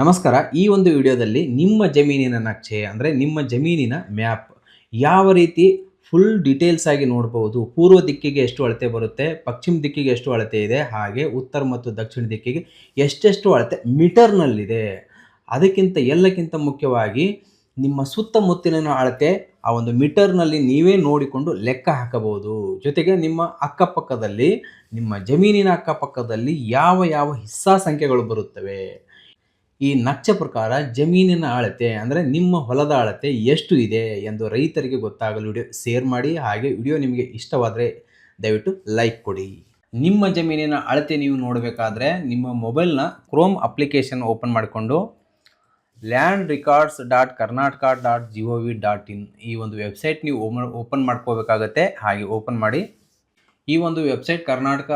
ನಮಸ್ಕಾರ. ಈ ಒಂದು ವಿಡಿಯೋದಲ್ಲಿ ನಿಮ್ಮ ಜಮೀನಿನ ನಕ್ಷೆ, ಅಂದರೆ ನಿಮ್ಮ ಜಮೀನಿನ ಮ್ಯಾಪ್ ಯಾವ ರೀತಿ ಫುಲ್ ಡೀಟೇಲ್ಸ್ ಆಗಿ ನೋಡ್ಬೋದು, ಪೂರ್ವ ದಿಕ್ಕಿಗೆ ಎಷ್ಟು ಅಳತೆ ಬರುತ್ತೆ, ಪಶ್ಚಿಮ ದಿಕ್ಕಿಗೆ ಎಷ್ಟು ಅಳತೆ ಇದೆ, ಹಾಗೆ ಉತ್ತರ ಮತ್ತು ದಕ್ಷಿಣ ದಿಕ್ಕಿಗೆ ಎಷ್ಟೆಷ್ಟು ಅಳತೆ ಮೀಟರ್ನಲ್ಲಿದೆ. ಅದಕ್ಕಿಂತ ಎಲ್ಲಕ್ಕಿಂತ ಮುಖ್ಯವಾಗಿ ನಿಮ್ಮ ಸುತ್ತಮುತ್ತಲಿನ ಅಳತೆ ಆ ಒಂದು ಮೀಟರ್ನಲ್ಲಿ ನೀವೇ ನೋಡಿಕೊಂಡು ಲೆಕ್ಕ ಹಾಕಬಹುದು. ಜೊತೆಗೆ ನಿಮ್ಮ ಅಕ್ಕಪಕ್ಕದಲ್ಲಿ, ನಿಮ್ಮ ಜಮೀನಿನ ಅಕ್ಕಪಕ್ಕದಲ್ಲಿ ಯಾವ ಯಾವ ಹಿಸ್ಸಾ ಸಂಖ್ಯೆಗಳು ಬರುತ್ತವೆ ಈ ನಕ್ಷೆ ಪ್ರಕಾರ ಜಮೀನಿನ ಅಳತೆ ಅಂದರೆ ನಿಮ್ಮ ಹೊಲದ ಅಳತೆ ಎಷ್ಟು ಇದೆ ಎಂದು ರೈತರಿಗೆ ಗೊತ್ತಾಗಲು ವಿಡಿಯೋ ಶೇರ್ ಮಾಡಿ. ಹಾಗೆ ವಿಡಿಯೋ ನಿಮಗೆ ಇಷ್ಟವಾದರೆ ದಯವಿಟ್ಟು ಲೈಕ್ ಕೊಡಿ. ನಿಮ್ಮ ಜಮೀನಿನ ಅಳತೆ ನೀವು ನೋಡಬೇಕಾದ್ರೆ ನಿಮ್ಮ ಮೊಬೈಲ್ನ ಕ್ರೋಮ್ ಅಪ್ಲಿಕೇಶನ್ ಓಪನ್ ಮಾಡಿಕೊಂಡು land records dot Karnataka dot G O V dot in ಈ ಒಂದು ವೆಬ್ಸೈಟ್ ನೀವು ಓಪನ್ ಮಾಡ್ಕೋಬೇಕಾಗತ್ತೆ. ಹಾಗೆ ಓಪನ್ ಮಾಡಿ. ಈ ಒಂದು ವೆಬ್ಸೈಟ್ ಕರ್ನಾಟಕ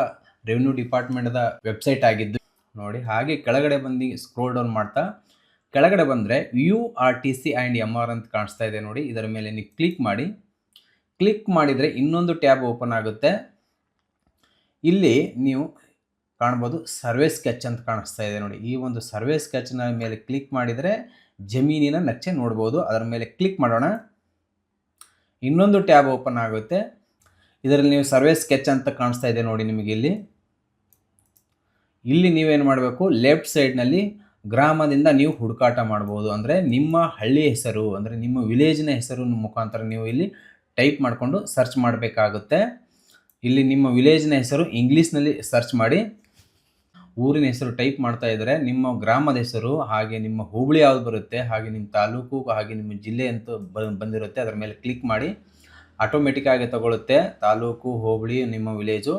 ರೆವಿನ್ಯೂ ಡಿಪಾರ್ಟ್ಮೆಂಟ್ದ ವೆಬ್ಸೈಟ್ ಆಗಿದ್ದು ನೋಡಿ, ಹಾಗೆ ಕೆಳಗಡೆ ಬಂದು ಸ್ಕ್ರೋಲ್ ಡೌನ್ ಮಾಡ್ತಾ, ಕೆಳಗಡೆ ಬಂದರೆ U R T C and M R ಅಂತ ಕಾಣಿಸ್ತಾ ಇದೆ ನೋಡಿ, ಇದರ ಮೇಲೆ ನೀವು ಕ್ಲಿಕ್ ಮಾಡಿ. ಕ್ಲಿಕ್ ಮಾಡಿದರೆ ಇನ್ನೊಂದು ಟ್ಯಾಬ್ ಓಪನ್ ಆಗುತ್ತೆ. ಇಲ್ಲಿ ನೀವು ಕಾಣ್ಬೋದು ಸರ್ವೆ ಸ್ಕೆಚ್ ಅಂತ ಕಾಣಿಸ್ತಾ ಇದೆ ನೋಡಿ, ಈ ಒಂದು ಸರ್ವೆ ಸ್ಕೆಚ್ನ ಮೇಲೆ ಕ್ಲಿಕ್ ಮಾಡಿದರೆ ಜಮೀನಿನ ನಕ್ಷೆ ನೋಡ್ಬೋದು, ಅದರ ಮೇಲೆ ಕ್ಲಿಕ್ ಮಾಡೋಣ. ಇನ್ನೊಂದು ಟ್ಯಾಬ್ ಓಪನ್ ಆಗುತ್ತೆ. ಇದರಲ್ಲಿ ನೀವು ಸರ್ವೆ ಸ್ಕೆಚ್ ಅಂತ ಕಾಣಿಸ್ತಾ ಇದೆ ನೋಡಿ ನಿಮಗೆ ಇಲ್ಲಿ. ಇಲ್ಲಿ ನೀವೇನು ಮಾಡಬೇಕು? ಲೆಫ್ಟ್ ಸೈಡ್ನಲ್ಲಿ ಗ್ರಾಮದಿಂದ ನೀವು ಹುಡುಕಾಟ ಮಾಡ್ಬೋದು. ಅಂದರೆ ನಿಮ್ಮ ಹಳ್ಳಿ ಹೆಸರು, ಅಂದರೆ ನಿಮ್ಮ ವಿಲೇಜ್ನ ಹೆಸರು ಮುಖಾಂತರ ನೀವು ಇಲ್ಲಿ ಟೈಪ್ ಮಾಡಿಕೊಂಡು ಸರ್ಚ್ ಮಾಡಬೇಕಾಗುತ್ತೆ. ಇಲ್ಲಿ ನಿಮ್ಮ ವಿಲೇಜ್ನ ಹೆಸರು ಇಂಗ್ಲೀಷ್ನಲ್ಲಿ ಸರ್ಚ್ ಮಾಡಿ. ಊರಿನ ಹೆಸರು ಟೈಪ್ ಮಾಡ್ತಾ ಇದ್ದರೆ ನಿಮ್ಮ ಗ್ರಾಮದ ಹೆಸರು, ಹಾಗೆ ನಿಮ್ಮ ಹೋಬಳಿ ಯಾವ್ದು ಬರುತ್ತೆ, ಹಾಗೆ ನಿಮ್ಮ ತಾಲೂಕು, ಹಾಗೆ ನಿಮ್ಮ ಜಿಲ್ಲೆ ಅಂತ ಬಂದಿರುತ್ತೆ. ಅದರ ಮೇಲೆ ಕ್ಲಿಕ್ ಮಾಡಿ. ಆಟೋಮೆಟಿಕ್ಕಾಗಿ ತಗೊಳ್ಳುತ್ತೆ ತಾಲೂಕು, ಹೋಬಳಿ, ನಿಮ್ಮ ವಿಲೇಜು.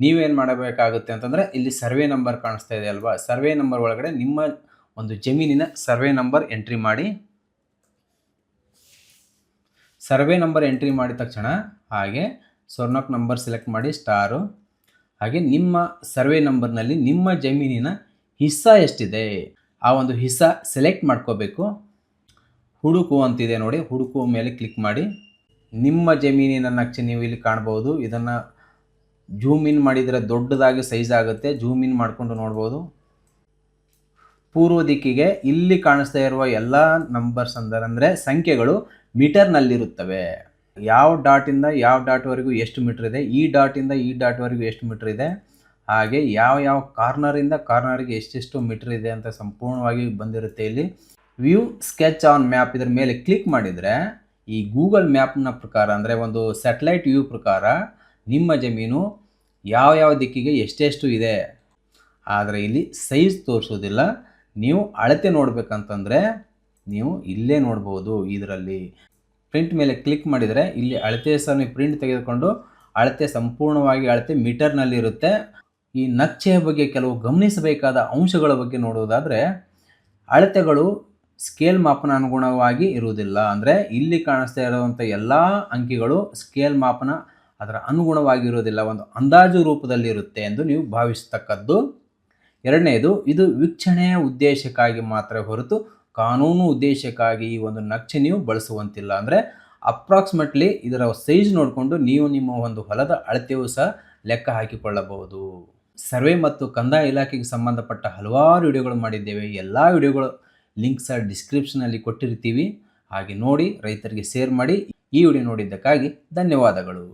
ನೀವೇನು ಮಾಡಬೇಕಾಗುತ್ತೆ ಅಂತಂದರೆ ಇಲ್ಲಿ ಸರ್ವೆ ನಂಬರ್ ಕಾಣಿಸ್ತಾ ಇದೆ ಅಲ್ವಾ? ಸರ್ವೆ ನಂಬರ್ ಒಳಗಡೆ ನಿಮ್ಮ ಒಂದು ಜಮೀನಿನ ಸರ್ವೆ ನಂಬರ್ ಎಂಟ್ರಿ ಮಾಡಿ. ಸರ್ವೆ ನಂಬರ್ ಎಂಟ್ರಿ ಮಾಡಿದ ತಕ್ಷಣ ಹಾಗೆ ಸ್ವರ್ಣಕ್ ನಂಬರ್ ಸೆಲೆಕ್ಟ್ ಮಾಡಿ, ಸ್ಟಾರು. ಹಾಗೆ ನಿಮ್ಮ ಸರ್ವೆ ನಂಬರ್ನಲ್ಲಿ ನಿಮ್ಮ ಜಮೀನಿನ ಹಿಸ್ಸ ಎಷ್ಟಿದೆ? ಆ ಒಂದು ಹಿಸ್ಸ ಸೆಲೆಕ್ಟ್ ಮಾಡ್ಕೋಬೇಕು. ಹುಡುಕು ಅಂತಿದೆ ನೋಡಿ, ಹುಡುಕು ಮೇಲೆ ಕ್ಲಿಕ್ ಮಾಡಿ. ನಿಮ್ಮ ಜಮೀನಿನ ನಕ್ಷೆ ನೀವು ಇಲ್ಲಿ ಕಾಣ್ಬೋದು. ಇದನ್ನು ಜೂಮ್ ಇನ್ ಮಾಡಿದರೆ ದೊಡ್ಡದಾಗಿ ಸೈಜ್ ಆಗುತ್ತೆ. ಜೂಮ್ ಇನ್ ಮಾಡಿಕೊಂಡು ನೋಡ್ಬೋದು. ಪೂರ್ವ ದಿಕ್ಕಿಗೆ ಇಲ್ಲಿ ಕಾಣಿಸ್ತಾ ಇರುವ ಎಲ್ಲ ನಂಬರ್ಸ್ ಅಂದರೆ ಸಂಖ್ಯೆಗಳು ಮೀಟರ್ನಲ್ಲಿರುತ್ತವೆ ಯಾವ ಡಾಟಿಂದ ಯಾವ ಡಾಟ್ವರೆಗೂ ಎಷ್ಟು ಮೀಟ್ರ್ ಇದೆ? ಈ ಡಾಟಿಂದ ಈ ಡಾಟ್ವರೆಗೂ ಎಷ್ಟು ಮೀಟ್ರ್ ಇದೆ? ಹಾಗೆ ಯಾವ ಯಾವ ಕಾರ್ನರಿಂದ ಕಾರ್ನರ್ಗೆ ಎಷ್ಟೆಷ್ಟು ಮೀಟ್ರ್ ಇದೆ ಅಂತ ಸಂಪೂರ್ಣವಾಗಿ ಬಂದಿರುತ್ತೆ ಇಲ್ಲಿ. ವ್ಯೂ ಸ್ಕೆಚ್ ಆನ್ ಮ್ಯಾಪ್ ಇದರ ಮೇಲೆ ಕ್ಲಿಕ್ ಮಾಡಿದರೆ ಈ ಗೂಗಲ್ ಮ್ಯಾಪ್ನ ಪ್ರಕಾರ ಅಂದರೆ ಒಂದು ಸ್ಯಾಟಲೈಟ್ ವ್ಯೂ ಪ್ರಕಾರ ನಿಮ್ಮ ಜಮೀನು ಯಾವ ಯಾವ ದಿಕ್ಕಿಗೆ ಎಷ್ಟೆಷ್ಟು ಇದೆ? ಆದರೆ ಇಲ್ಲಿ ಸೈಜ್ ತೋರಿಸೋದಿಲ್ಲ. ನೀವು ಅಳತೆ ನೋಡಬೇಕಂತಂದರೆ ನೀವು ಇಲ್ಲೇ ನೋಡ್ಬೋದು ಇದರಲ್ಲಿ. ಪ್ರಿಂಟ್ ಮೇಲೆ ಕ್ಲಿಕ್ ಮಾಡಿದರೆ ಇಲ್ಲಿ ಅಳತೆ ಸಹ ಪ್ರಿಂಟ್ ತೆಗೆದುಕೊಂಡು ಅಳತೆ ಸಂಪೂರ್ಣವಾಗಿ ಅಳತೆ ಮೀಟರ್ನಲ್ಲಿ ಇರುತ್ತೆ. ಈ ನಕ್ಷೆಯ ಬಗ್ಗೆ ಕೆಲವು ಗಮನಿಸಬೇಕಾದ ಅಂಶಗಳ ಬಗ್ಗೆ ನೋಡುವುದಾದರೆ ಅಳತೆಗಳು ಸ್ಕೇಲ್ ಮಾಪನ ಅನುಗುಣವಾಗಿ ಇರುವುದಿಲ್ಲ. ಅಂದರೆ ಇಲ್ಲಿ ಕಾಣಿಸ್ತಾ ಇರುವಂಥ ಎಲ್ಲ ಅಂಕಿಗಳು ಸ್ಕೇಲ್ ಮಾಪನ ಅದರ ಅನುಗುಣವಾಗಿರುವುದಿಲ್ಲ, ಒಂದು ಅಂದಾಜು ರೂಪದಲ್ಲಿ ಇರುತ್ತೆ ಎಂದು ನೀವು ಭಾವಿಸತಕ್ಕದ್ದು. ಎರಡನೇದು, ಇದು ವೀಕ್ಷಣೆಯ ಉದ್ದೇಶಕ್ಕಾಗಿ ಮಾತ್ರ ಹೊರತು ಕಾನೂನು ಉದ್ದೇಶಕ್ಕಾಗಿ ಈ ಒಂದು ನಕ್ಷೆ ನೀವು ಬಳಸುವಂತಿಲ್ಲ. ಅಂದರೆ ಅಪ್ರಾಕ್ಸಿಮೇಟ್ಲಿ ಇದರ ಸೈಜ್ ನೋಡಿಕೊಂಡು ನೀವು ನಿಮ್ಮ ಒಂದು ಹೊಲದ ಅಳತೆಯೂ ಸಹ ಲೆಕ್ಕ ಹಾಕಿಕೊಳ್ಳಬಹುದು. ಸರ್ವೆ ಮತ್ತು ಕಂದಾಯ ಇಲಾಖೆಗೆ ಸಂಬಂಧಪಟ್ಟ ಹಲವಾರು ವಿಡಿಯೋಗಳು ಮಾಡಿದ್ದೇವೆ. ಎಲ್ಲ ವಿಡಿಯೋಗಳು ಲಿಂಕ್ ಸಹ ಡಿಸ್ಕ್ರಿಪ್ಷನಲ್ಲಿ ಕೊಟ್ಟಿರ್ತೀವಿ. ಹಾಗೆ ನೋಡಿ ರೈತರಿಗೆ ಶೇರ್ ಮಾಡಿ ಈ ವಿಡಿಯೋ ನೋಡಿದ್ದಕ್ಕಾಗಿ ಧನ್ಯವಾದಗಳು.